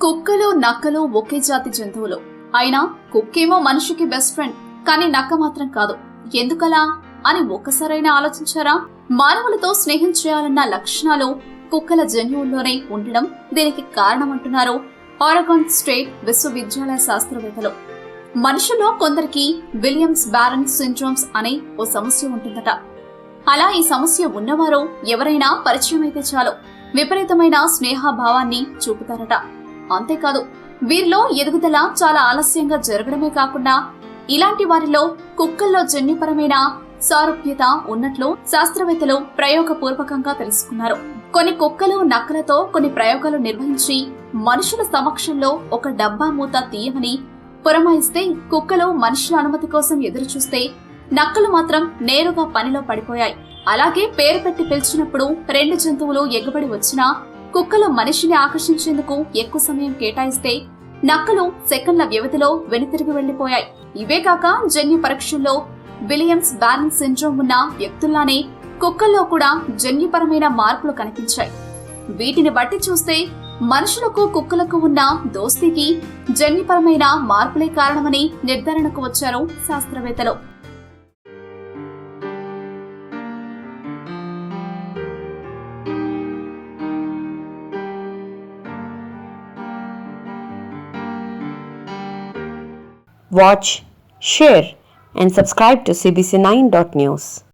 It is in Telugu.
కుక్కలు నక్కలు ఒకే జాతి జంతువులు. అయినా కుక్కేమో మనిషికి బెస్ట్ ఫ్రెండ్ కానీ నక్క మాత్రం కాదు. ఎందుకలా? అని ఒక్కసారైనా ఆలోచించారా? మానవులతో స్నేహం చేయాలన్న లక్షణాలు కుక్కల జన్యువుల్లోనే ఉండడం దీనికి కారణమంటున్నారు ఆరగాన్ స్టేట్ విశ్వవిద్యాలయ శాస్త్రవేత్తలు. మనుషుల్లో కొందరికి విలియమ్స్ బ్యారన్ సిండ్రోమ్స్ అనే ఓ సమస్య ఉంటుందట. అలా ఈ సమస్య ఉన్నవారు ఎవరైనా పరిచయం అయితే చాలు. విపరీతమైన స్నేహభావాన్ని చూపుతారట. అంతేకాదు వీరిలో ఎదుగుదల చాలా ఆలస్యంగా జరగడమే కాకుండా ఇలాంటి వారిలో కుక్కల్లో జన్యుపరమైన సారూప్యత ఉన్నట్లు శాస్త్రవేత్తలు ప్రయోగపూర్వకంగా తెలుసుకున్నారు. కొన్ని కుక్కలు నక్కలతో కొన్ని ప్రయోగాలు నిర్వహించి మనుషుల సమక్షంలో ఒక డబ్బా మూత తీయమని పురమాయిస్తే కుక్కలు మనుషుల అనుమతి కోసం ఎదురు చూస్తే నక్కలు మాత్రం నేరుగా పనిలో పడిపోయాయి. అలాగే పేరు పెట్టి పిలిచినప్పుడు రెండు జంతువులు ఎగబడి వచ్చినా కుక్కలు మనిషిని ఆకర్షించేందుకు ఎక్కువ సమయం కేటాయిస్తే నక్కలు సెకండ్ల వ్యవధిలో వెనుతిరిగి వెళ్ళిపోయాయి ఇవే కాక జన్యు పరీక్షల్లో విలియమ్స్ బ్యాలెన్స్ సిండ్రోమ్ ఉన్న వ్యక్తుల్లానే కుక్కల్లో కూడా జన్యుపరమైన మార్పులు కనిపించాయి. వీటిని బట్టి చూస్తే మనుషులకు కుక్కలకు ఉన్న దోస్తీకి జన్యుపరమైన మార్పులే కారణమని నిర్ధారణకు వచ్చారు శాస్త్రవేత్తలు. Watch, share, and subscribe to CBC9.news.